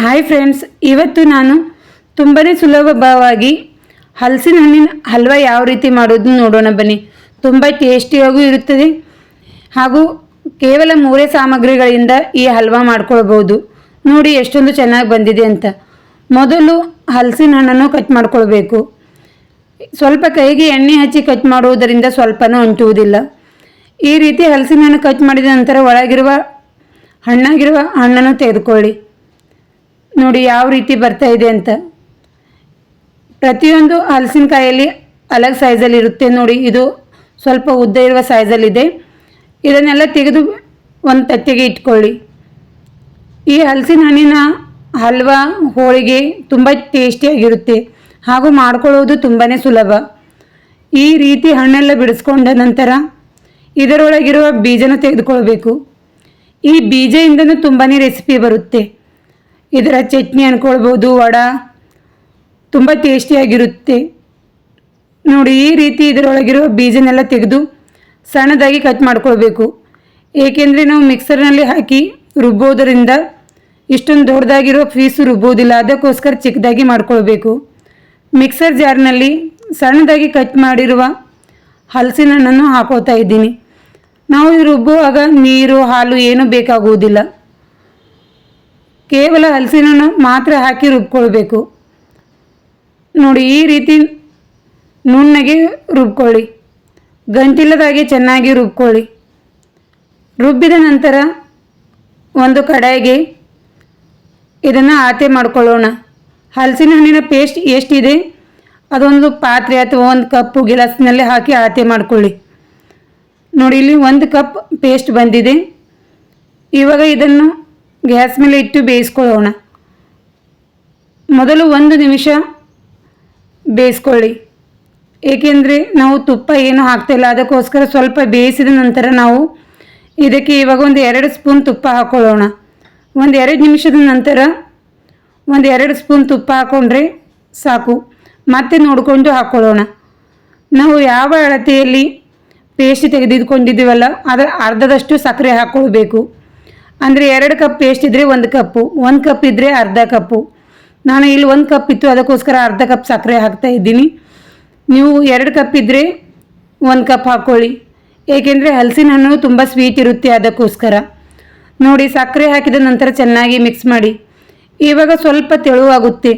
Hi friends ಇವತ್ತು ನಾನು ತುಂಬಾ ಸುಲಭವಾಗಿ ಹಲಸಿನ ಹಣ್ಣಿನ ಹಲ್ವ ಯಾವ ರೀತಿ ಮಾಡೋದು ನೋಡೋಣ ಬನ್ನಿ. ತುಂಬ ಟೇಸ್ಟಿಯಾಗೂ ಇರುತ್ತದೆ ಹಾಗೂ ಕೇವಲ ಮೂರೇ ಸಾಮಗ್ರಿಗಳಿಂದ ಈ ಹಲ್ವ ಮಾಡ್ಕೊಳ್ಬೋದು ನೋಡಿ ಎಷ್ಟೊಂದು ಚೆನ್ನಾಗಿ ಬಂದಿದೆ ಅಂತ. ಮೊದಲು ಹಲಸಿನ ಹಣ್ಣನ್ನು ಕಟ್ ಮಾಡ್ಕೊಳ್ಬೇಕು. ಸ್ವಲ್ಪ ಕೈಗೆ ಎಣ್ಣೆ ಹಚ್ಚಿ ಕಟ್ ಮಾಡುವುದರಿಂದ ಸ್ವಲ್ಪನೂ ಅಂಟುವುದಿಲ್ಲ. ಈ ರೀತಿ ಹಲಸಿನ ಹಣ್ಣು ಕಟ್ ಮಾಡಿದ ನಂತರ ಒಳಗಿರುವ ಹಣ್ಣಾಗಿರುವ ಹಣ್ಣನ್ನು ತೆಗೆದುಕೊಳ್ಳಿ. ನೋಡಿ ಯಾವ ರೀತಿ ಬರ್ತಾ ಇದೆ ಅಂತ. ಪ್ರತಿಯೊಂದು ಹಲಸಿನಕಾಯಲ್ಲಿ ಅಲಗ್ ಸೈಜಲ್ಲಿ ಇರುತ್ತೆ ನೋಡಿ, ಇದು ಸ್ವಲ್ಪ ಉದ್ದ ಇರುವ ಸೈಜಲ್ಲಿದೆ ಇದನ್ನೆಲ್ಲ ತೆಗೆದು ಒಂದು ತಟ್ಟೆಗೆ ಇಟ್ಕೊಳ್ಳಿ. ಈ ಹಲಸಿನ ಹಣ್ಣಿನ ಹಲ್ವಾ ಹೋಳಿಗೆ ತುಂಬ ಟೇಸ್ಟಿಯಾಗಿರುತ್ತೆ ಹಾಗೂ ಮಾಡ್ಕೊಳ್ಳೋದು ತುಂಬಾ ಸುಲಭ. ಈ ರೀತಿ ಹಣ್ಣೆಲ್ಲ ಬಿಡಿಸ್ಕೊಂಡ ನಂತರ ಇದರೊಳಗಿರುವ ಬೀಜನ ತೆಗೆದುಕೊಳ್ಬೇಕು. ಈ ಬೀಜದಿಂದನೂ ತುಂಬಾ ರೆಸಿಪಿ ಬರುತ್ತೆ. ಇದರ ಚಟ್ನಿ ಅಂದ್ಕೊಳ್ಬೋದು ವಡ. ತುಂಬ ಟೇಸ್ಟಿಯಾಗಿರುತ್ತೆ. ನೋಡಿ, ಈ ರೀತಿ ಇದರೊಳಗಿರೋ ಬೀಜನೆಲ್ಲ ತೆಗೆದು ಸಣ್ಣದಾಗಿ ಕಟ್ ಮಾಡ್ಕೊಳ್ಬೇಕು. ಏಕೆಂದರೆ ನಾವು ಮಿಕ್ಸರ್ನಲ್ಲಿ ಹಾಕಿ ರುಬ್ಬೋದರಿಂದ ಇಷ್ಟೊಂದು ದೊಡ್ಡದಾಗಿರೋ ಪೀಸು ರುಬ್ಬೋದಿಲ್ಲ, ಅದಕ್ಕೋಸ್ಕರ ಚಿಕ್ಕದಾಗಿ ಮಾಡ್ಕೊಳ್ಬೇಕು. ಮಿಕ್ಸರ್ ಜಾರ್ನಲ್ಲಿ ಸಣ್ಣದಾಗಿ ಕಟ್ ಮಾಡಿರುವ ಹಲಸಿನ ಹಣ್ಣನ್ನು ಹಾಕೋತಾ ಇದ್ದೀನಿ. ನಾವು ರುಬ್ಬುವಾಗ ನೀರು, ಹಾಲು ಏನೂ ಬೇಕಾಗುವುದಿಲ್ಲ. ಕೇವಲ ಹಲಸಿನ ಮಾತ್ರ ಹಾಕಿ ರುಬ್ಕೊಳ್ಬೇಕು. ನೋಡಿ, ಈ ರೀತಿ ನುಣ್ಣಗೆ ರುಬ್ಕೊಳ್ಳಿ. ಗಂಟಿಲ್ಲದಾಗೆ ಚೆನ್ನಾಗಿ ರುಬ್ಕೊಳ್ಳಿ. ರುಬ್ಬಿದ ನಂತರ ಒಂದು ಕಡಾಯಿಗೆ ಇದನ್ನು ಆತೆ ಮಾಡ್ಕೊಳ್ಳೋಣ. ಹಲಸಿನ ಹಣ್ಣಿನ ಪೇಸ್ಟ್ ಎಷ್ಟಿದೆ, ಅದೊಂದು ಪಾತ್ರೆ ಅಥವಾ ಒಂದು ಕಪ್ಪು ಗಿಲಾಸ್ನಲ್ಲಿ ಹಾಕಿ ಆತೆ ಮಾಡ್ಕೊಳ್ಳಿ. ನೋಡಿ, ಇಲ್ಲಿ ಒಂದು ಕಪ್ ಪೇಸ್ಟ್ ಬಂದಿದೆ. ಇವಾಗ ಇದನ್ನು ಗ್ಯಾಸ್ ಮೇಲೆ ಇಟ್ಟು ಬೇಯಿಸ್ಕೊಳ್ಳೋಣ. ಮೊದಲು ಒಂದು ನಿಮಿಷ ಬೇಯಿಸ್ಕೊಳ್ಳಿ. ಏಕೆಂದರೆ ನಾವು ತುಪ್ಪ ಏನು ಹಾಕ್ತಾಯಿಲ್ಲ ಅದಕ್ಕೋಸ್ಕರ ಸ್ವಲ್ಪ ಬೇಯಿಸಿದ ನಂತರ ನಾವು ಇದಕ್ಕೆ ಇವಾಗ ಒಂದು ಎರಡು ಸ್ಪೂನ್ ತುಪ್ಪ ಹಾಕ್ಕೊಳ್ಳೋಣ ಒಂದು ಎರಡು ನಿಮಿಷದ ನಂತರ ಒಂದು ಎರಡು ಸ್ಪೂನ್ ತುಪ್ಪ ಹಾಕ್ಕೊಂಡ್ರೆ ಸಾಕು. ಮತ್ತೆ ನೋಡಿಕೊಂಡು ಹಾಕ್ಕೊಳ್ಳೋಣ ನಾವು ಯಾವ ಅಳತೆಯಲ್ಲಿ ಪೇಸ್ಟ್ ತೆಗೆದಿದ್ಕೊಂಡಿದ್ದೀವಲ್ಲ ಅದರ ಅರ್ಧದಷ್ಟು ಸಕ್ಕರೆ ಹಾಕ್ಕೊಳ್ಬೇಕು. ಅಂದರೆ ಎರಡು ಕಪ್ ಪೇಸ್ಟ್ ಇದ್ದರೆ ಒಂದು ಕಪ್ಪು ಒಂದು ಕಪ್ ಇದ್ದರೆ ಅರ್ಧ ಕಪ್ಪು ನಾನು ಇಲ್ಲಿ ಒಂದು ಕಪ್ ಇತ್ತು, ಅದಕ್ಕೋಸ್ಕರ ಅರ್ಧ ಕಪ್ ಸಕ್ಕರೆ ಹಾಕ್ತಾ ಇದ್ದೀನಿ. ನೀವು ಎರಡು ಕಪ್ ಇದ್ದರೆ ಒಂದು ಕಪ್ ಹಾಕ್ಕೊಳ್ಳಿ ಏಕೆಂದರೆ ಹಲಸಿನ ಹಣ್ಣು ತುಂಬ ಸ್ವೀಟ್ ಇರುತ್ತೆ ಅದಕ್ಕೋಸ್ಕರ. ನೋಡಿ, ಸಕ್ಕರೆ ಹಾಕಿದ ನಂತರ ಚೆನ್ನಾಗಿ ಮಿಕ್ಸ್ ಮಾಡಿ. ಇವಾಗ ಸ್ವಲ್ಪ ತೆಳುವಾಗುತ್ತೆ.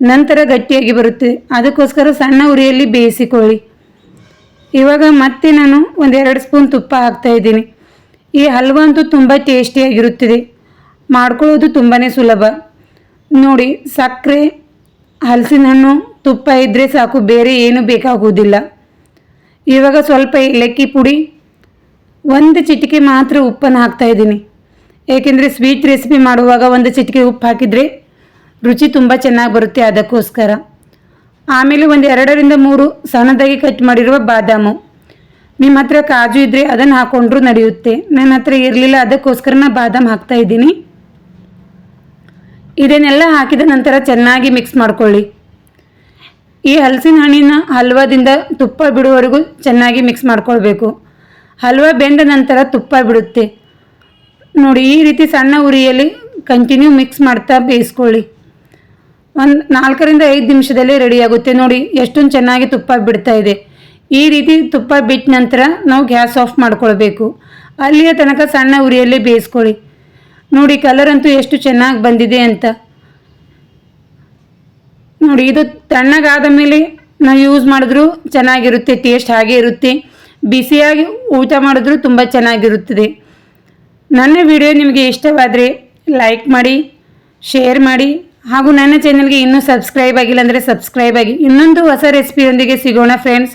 ನಂತರ ಗಟ್ಟಿಯಾಗಿ ಬರುತ್ತೆ. ಅದಕ್ಕೋಸ್ಕರ ಸಣ್ಣ ಉರಿಯಲ್ಲಿ ಬೇಯಿಸಿಕೊಳ್ಳಿ. ಇವಾಗ ಮತ್ತೆ ನಾನು ಒಂದೆರಡು ಸ್ಪೂನ್ ತುಪ್ಪ ಹಾಕ್ತಾ ಇದ್ದೀನಿ. ಈ ಹಲ್ವ ಅಂತೂ ತುಂಬ ಟೇಸ್ಟಿಯಾಗಿರುತ್ತದೆ. ಮಾಡ್ಕೊಳ್ಳೋದು ತುಂಬಾ ಸುಲಭ. ನೋಡಿ, ಸಕ್ಕರೆ ಹಲಸಿನ ಹಣ್ಣು ತುಪ್ಪ ಇದ್ದರೆ ಸಾಕು, ಬೇರೆ ಏನು ಬೇಕಾಗುವುದಿಲ್ಲ. ಇವಾಗ ಸ್ವಲ್ಪ ಏಲಕ್ಕಿ ಪುಡಿ, ಒಂದು ಚಿಟಿಕೆ ಮಾತ್ರ ಉಪ್ಪನ್ನು ಹಾಕ್ತಾ ಇದ್ದೀನಿ. ಏಕೆಂದರೆ ಸ್ವೀಟ್ ರೆಸಿಪಿ ಮಾಡುವಾಗ ಒಂದು ಚಿಟಿಕೆ ಉಪ್ಪು ಹಾಕಿದರೆ ರುಚಿ ತುಂಬ ಚೆನ್ನಾಗಿ ಬರುತ್ತೆ ಅದಕ್ಕೋಸ್ಕರ. ಆಮೇಲೆ ಒಂದು ಎರಡರಿಂದ ಮೂರು ಸಣ್ಣದಾಗಿ ಕಟ್ ಮಾಡಿರುವ ಬಾದಾಮು. ನಿಮ್ಮ ಹತ್ರ ಕಾಜು ಇದ್ದರೆ ಅದನ್ನು ಹಾಕೊಂಡ್ರೂ ನಡೆಯುತ್ತೆ. ನನ್ನ ಹತ್ರ ಇರಲಿಲ್ಲ ಅದಕ್ಕೋಸ್ಕರ ನಾನು ಬಾದಾಮ್ ಹಾಕ್ತಾ ಇದ್ದೀನಿ. ಇದನ್ನೆಲ್ಲ ಹಾಕಿದ ನಂತರ ಚೆನ್ನಾಗಿ ಮಿಕ್ಸ್ ಮಾಡ್ಕೊಳ್ಳಿ. ಈ ಹಲಸಿನ ಹಣ್ಣಿನ ಹಲ್ವಾದಿಂದ ತುಪ್ಪ ಬಿಡುವವರೆಗೂ ಚೆನ್ನಾಗಿ ಮಿಕ್ಸ್ ಮಾಡ್ಕೊಳ್ಬೇಕು. ಹಲ್ವ ಬೆಂದ ನಂತರ ತುಪ್ಪ ಬಿಡುತ್ತೆ. ನೋಡಿ, ಈ ರೀತಿ ಸಣ್ಣ ಉರಿಯಲ್ಲಿ ಕಂಟಿನ್ಯೂ ಮಿಕ್ಸ್ ಮಾಡ್ತಾ ಬೇಯಿಸ್ಕೊಳ್ಳಿ. ಒಂದು ನಾಲ್ಕರಿಂದ ಐದು ನಿಮಿಷದಲ್ಲಿ ರೆಡಿಯಾಗುತ್ತೆ ನೋಡಿ, ಎಷ್ಟೊಂದು ಚೆನ್ನಾಗಿ ತುಪ್ಪ ಬಿಡ್ತಾ ಇದೆ. ಈ ರೀತಿ ತುಪ್ಪ ಬಿಟ್ಟ ನಂತರ ನಾವು ಗ್ಯಾಸ್ ಆಫ್ ಮಾಡ್ಕೊಳ್ಬೇಕು. ಅಲ್ಲಿಯ ತನಕ ಸಣ್ಣ ಉರಿಯಲ್ಲಿ ಬೇಯಿಸ್ಕೊಳ್ಳಿ. ನೋಡಿ ಕಲರ್ ಅಂತೂ ಎಷ್ಟು ಚೆನ್ನಾಗಿ ಬಂದಿದೆ ಅಂತ. ನೋಡಿ, ಇದು ತಣ್ಣಗಾದ ಮೇಲೆ ನಾವು ಯೂಸ್ ಮಾಡಿದ್ರೂ ಚೆನ್ನಾಗಿರುತ್ತೆ ಟೇಸ್ಟ್ ಹಾಗೆ ಇರುತ್ತೆ. ಬಿಸಿಯಾಗಿ ಊಟ ಮಾಡಿದ್ರೂ ತುಂಬ ಚೆನ್ನಾಗಿರುತ್ತದೆ. ನನ್ನ ವಿಡಿಯೋ ನಿಮಗೆ ಇಷ್ಟವಾದರೆ ಲೈಕ್ ಮಾಡಿ ಶೇರ್ ಮಾಡಿ, ಹಾಗೂ ನನ್ನ ಚಾನೆಲ್ಗೆ ಇನ್ನೂ ಸಬ್ಸ್ಕ್ರೈಬ್ ಆಗಿಲ್ಲ ಅಂದರೆ ಸಬ್ಸ್ಕ್ರೈಬ್ ಆಗಿ. ಇನ್ನೊಂದು ಹೊಸ ರೆಸಿಪಿಯೊಂದಿಗೆ ಸಿಗೋಣ friends